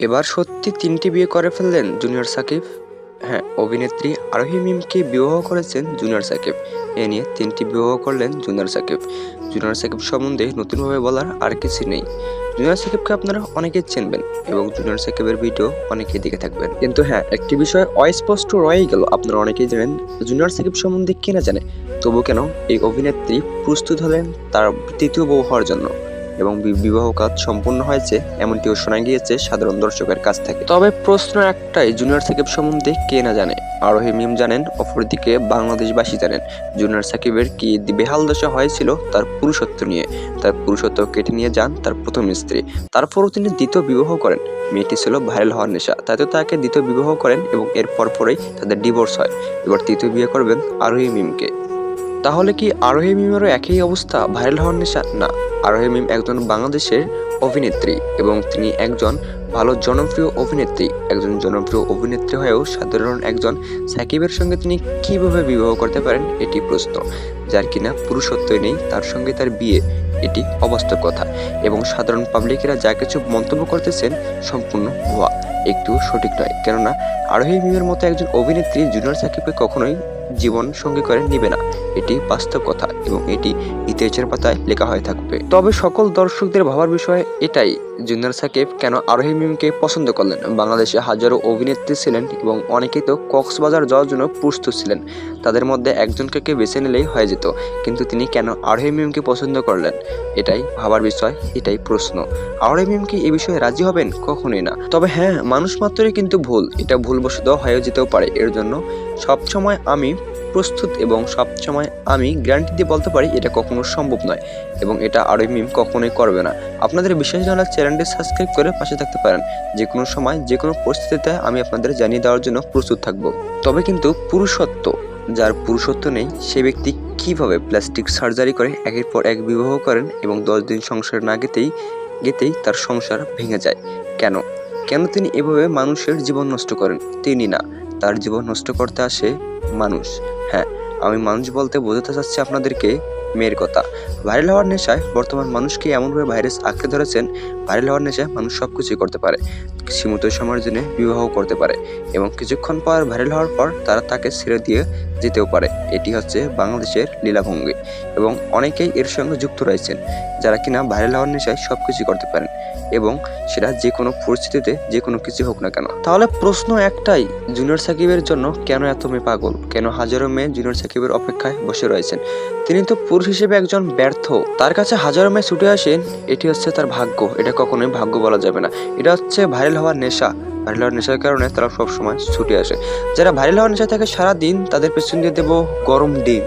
এবার সত্যি তিনটি বিয়ে করে ফেললেন জুনিয়র সাকিব। হ্যাঁ অভিনেত্রী আরোহী মিমকে বিবাহ করেছেন জুনিয়র সাকিব। এ নিয়ে তিনটি বিবাহ করলেন জুনিয়র সাকিব। জুনিয়র সাকিব সম্বন্ধে নতুনভাবে বলার আর কিছু নেই। জুনিয়র সাকিবকে আপনারা অনেকেই চিনবেন এবং জুনিয়র সাকিবের ভিডিও অনেকেই দেখে থাকবেন। কিন্তু হ্যাঁ একটি বিষয় অস্পষ্ট রয়েই গেল, আপনারা অনেকেই জানেন জুনিয়র সাকিব সম্বন্ধে কে না জানে। তবু কেন এই অভিনেত্রী প্রস্তুত হলেন তার তৃতীয় বউ হওয়ার জন্য? এবং বিবাহ কাজ সম্পূর্ণ হয়েছে, এমনটিও শোনা গিয়েছে সাধারণ দর্শকের কাছ থেকে। তবে প্রশ্ন একটাই, জুনিয়র সাকিব সম্বন্ধে কে না জানে? আরোহী মিম জানেন, অপরদিকে বাংলাদেশবাসী জানেন। জুনিয়র সাকিবের কি বেহাল দশা হয়েছিল তার পুরুষত্ব নিয়ে? তার পুরুষত্ব কেটে নিয়ে যান তার প্রথম স্ত্রী। তারপরও তিনি দ্বিতীয় বিবাহ করেন। মেয়েটি ছিল ভাইরাল হওয়ার নেশা। তাই তো তাকে দ্বিতীয় বিবাহ করেন এবং এর পরপরই তাদের ডিভোর্স হয়। এবার তৃতীয় বিয়ে করবেন আরোহী মিমকে। তাহলে কি আরোহী মিমেরও একই অবস্থা? ভাইরাল হওয়ার নেশা? না। আরোহী মিম একজন বাংলাদেশের অভিনেত্রী এবং তিনি একজন ভালো জনপ্রিয় অভিনেত্রী। একজন জনপ্রিয় অভিনেত্রী হয়েও সাধারণ একজন সাকিবের সঙ্গে তিনি কীভাবে বিবাহ করতে পারেন এটি প্রশ্ন। যার কিনা পুরুষত্বই নেই, তার সঙ্গে তার বিয়ে। এটি অবাস্তব কথা। এবং সাধারণ পাবলিকেরা যা কিছু মন্তব্য করতেছেন সম্পূর্ণ ভুয়া। একটু সঠিক নয়। কেননা, আরোহী মিমের মতো একজন অভিনেত্রী জুনিয়র সাকিবকে কখনোই জীবন সঙ্গী করে নিবে না। এটি বাস্তব কথা এবং এটি ইতিহাসের পাতায় লেখা হয়ে থাকবে। তবে সকল দর্শকদের ভাবার বিষয় এটাই জুনিয়র সাকিব কেন আরোহী মিমকে পছন্দ করলেন? বাংলাদেশে হাজারো অভিনেত্রী ছিলেন এবং অনেকেই তো কক্সবাজার যাওয়ার জন্য প্রস্তুত ছিলেন। তাদের মধ্যে একজনকে কে বেছে নিলেই হয়ে যেত, কিন্তু তিনি কেন আরোহী মিমকে পছন্দ করলেন? এটাই ভাবার বিষয়, এটাই প্রশ্ন। আরোহী মিম কি এ বিষয়ে রাজি হবেন? কখনোই না। তবে হ্যাঁ মানুষ মাত্রই কিন্তু ভুল। এটা ভুলবশত হয়ে যেতেও পারে। এর জন্য সবসময় আমি প্রস্তুত এবং সবসময় আমি গ্যারান্টি দিয়ে বলতে পারি এটা কখনো সম্ভব নয় এবং এটা আরও মিম কখনোই করবে না। আপনাদের বিশেষ জানালে চ্যানেলটি সাবস্ক্রাইব করে পাশে থাকতে পারেন। যে কোনো সময়, যে কোনো পরিস্থিতিতে আমি আপনাদের জানিয়ে দেওয়ার জন্য প্রস্তুত থাকব। তবে কিন্তু পুরুষত্ব, যার পুরুষত্ব নেই, সে ব্যক্তি কীভাবে প্লাস্টিক সার্জারি করে, একের পর এক বিবাহ করেন এবং দশ দিন সংসার না গেতেই গেতেই তার সংসার ভেঙে যায়? কেন? কেন তিনি এভাবে মানুষের জীবন নষ্ট করেন? তিনি না। তার জীবন নষ্ট করতে আসে মানুষ। হ্যাঁ আমি মানুষ বলতে বোঝাতে চাচ্ছি আপনাদেরকে মেয়ের কথা। ভাইরাল হওয়ার নেশায় বর্তমান মানুষকে এমনভাবে ভাইরাস আঁকড়ে ধরেছেন, ভাইরাল হওয়ার নেশায় মানুষ সব কিছুই করতে পারে, সীমিত সময়ের জন্য বিবাহ করতে পারে এবং কিছুক্ষণ পর ভাইরাল হওয়ার পর তারা তাকে ছেড়ে দিয়ে যেতেও পারে। এটি হচ্ছে বাংলাদেশের লীলাভঙ্গি এবং অনেকেই এর সঙ্গে যুক্ত রয়েছেন, যারা কিনা ভাইরাল হওয়ার নেশায় সব কিছুই করতে পারেন। এবং সেটা যে কোনো পরিস্থিতিতে যে কোনো কিছু হোক না কেন। তাহলে প্রশ্ন একটাই, জুনিয়র সাকিবের জন্য কেন এত মেয়ে পাগল? কেন হাজারো মেয়ে জুনিয়র সাকিবের অপেক্ষায় বসে রয়েছেন? তিনি তো পুরুষ হিসেবে একজন ব্যর্থ। তার কাছে হাজারো মেয়ে ছুটে আসেন এটি হচ্ছে তার ভাগ্য। এটা কখনোই ভাগ্য বলা যাবে না। এটা হচ্ছে ভাইরাল হওয়ার নেশা। ভাইরাল হওয়ার নেশার কারণে তারা সবসময় ছুটে আসে। যারা ভাইরাল হওয়ার নেশা থাকে সারাদিন তাদের পেছন দিয়ে দেবো গরম ডিম।